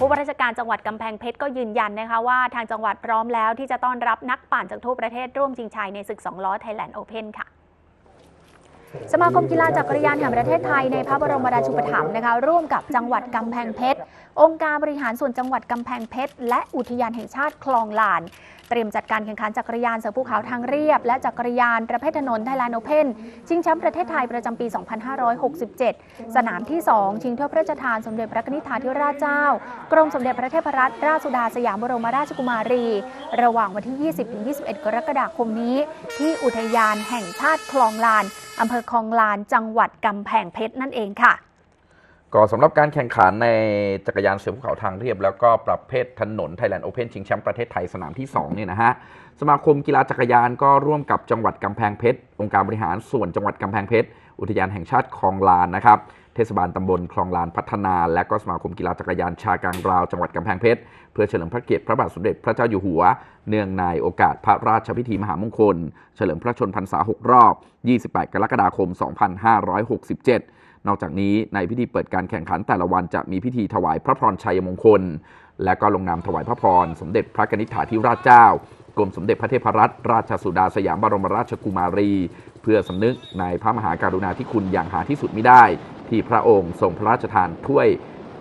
ผู้ว่าราชการจังหวัดกำแพงเพชรก็ยืนยันนะคะว่าทางจังหวัดพร้อมแล้วที่จะต้อนรับนักปั่นจากทั่วประเทศร่วมชิงชัยในศึกสองล้อ Thailand Open ค่ะ สมาคมกีฬาจักรยานแห่งประเทศไทยในพระบรมราชูปถัมภ์นะคะร่วมกับจังหวัดกำแพงเพชร องค์การบริหารส่วนจังหวัดกำแพงเพชร และอุทยานแห่งชาติคลองลาน เตรียมจัดการแข่งขันจักรยานเสือภูเขาทางเรียบ และจักรยานประเภทถนนไทยแลนด์โอเพนชิงแชมป์ประเทศไทยประจำปี 2567 สนามที่ 2 ชิงถ้วยพระราชทานสมเด็จพระนิธิถาธิราชเจ้า กรมสมเด็จพระเทพรัตนราชสุดาสยามบรมราชกุมารี ระหว่างวันที่ 20-21 กรกฎาคมนี้ ที่อุทยานแห่งชาติคลองลาน อำเภอคลองลานจังหวัดกำแพงเพชรนั่นเองค่ะก็สำหรับการแข่งขันในจักรยานเสือภูเขาทางเรียบ แล้วก็ประเภทถนนไทยแลนด์โอเพนชิงแชมป์ประเทศไทยสนามที่2เนี่ยนะฮะสมาคมกีฬาจักรยานก็ร่วมกับจังหวัดกำแพงเพชรองค์การบริหารส่วนจังหวัดกำแพงเพชรอุทยานแห่งชาติคลองลานนะครับ เทศบาลตำบลคลองลานพัฒนา และก็สมาคมกีฬาจักรยานชากลางราว จังหวัดกำแพงเพชร เพื่อเฉลิมพระเกียรติพระบาทสมเด็จพระเจ้าอยู่หัว เนื่องในโอกาสพระราชพิธีมหามงคล เฉลิมพระชนพรรษา 6 รอบ 28 กรกฎาคม 2567 นอกจากนี้ในพิธีเปิดการแข่งขันแต่ละวันจะมีพิธีถวายพระพรชัยมงคล และก็ลงนามถวายพระพรสมเด็จพระกนิษฐาธิราชเจ้ากรมสมเด็จพระเทพรัตนราชสุดาสยามบรมราชกุมารี เพื่อสำนึกในพระมหากรุณาธิคุณอย่างหาที่สุดไมิได้ ที่พระองค์ทรงพระราชทานถ้วย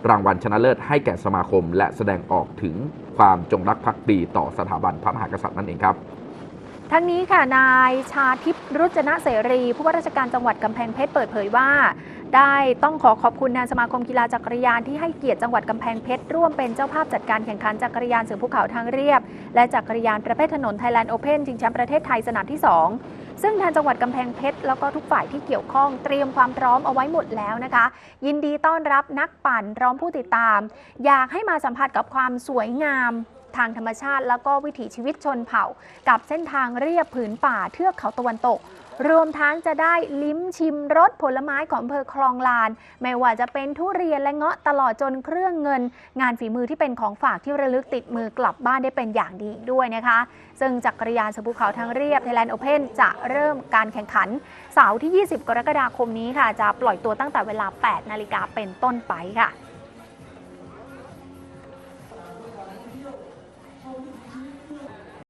รางวัลชนะเลิศให้แก่สมาคม และแสดงออกถึงความจงรักภักดีต่อสถาบันพระมหากษัตริย์นั่นเองครับทั้งนี้ค่ะนายชาทิพย์รุจนะเสรี ผู้ว่าราชการจังหวัดกำแพงเพชรเปิดเผยว่า ได้ต้องขอขอบคุณทางสมาคมกีฬาจักรยานที่ให้เกียรติจังหวัดกำแพงเพชรร่วมเป็นเจ้าภาพจัดการแข่งขันจักรยานเสือภูเขาทางเรียบ และจักรยานประเภทถนนไทยแลนด์โอเพนชิงแชมป์ประเทศไทยสนามที่ 2ซึ่งทางจังหวัดกำแพงเพชรแล้วก็ทุกฝ่ายที่เกี่ยวข้องเตรียมความพร้อมเอาไว้หมดแล้วนะคะ ยินดีต้อนรับนักปั่นพร้อมผู้ติดตาม อยากให้มาสัมผัสกับความสวยงาม ทางธรรมชาติ แล้วก็วิถีชีวิตชนเผ่า กับเส้นทางเรียบผืนป่าเทือกเขาตะวันตก รวมทั้งจะได้ลิ้มชิมรสผลไม้ของอำเภอคลองลาน ไม่ว่าจะเป็นทุเรียนและเงาะตลอดจนเครื่องเงิน งานฝีมือที่เป็นของฝากที่ระลึกติดมือกลับบ้านได้เป็นอย่างดีด้วยนะคะ ซึ่งจักรยานสภูเขาทางเรียบ Thailand Open จะเริ่มการแข่งขันเสาร์ที่ 20 กรกฎาคมนี้ค่ะ จะปล่อยตัวตั้งแต่เวลา 8 นาฬิกาเป็นต้นไปค่ะ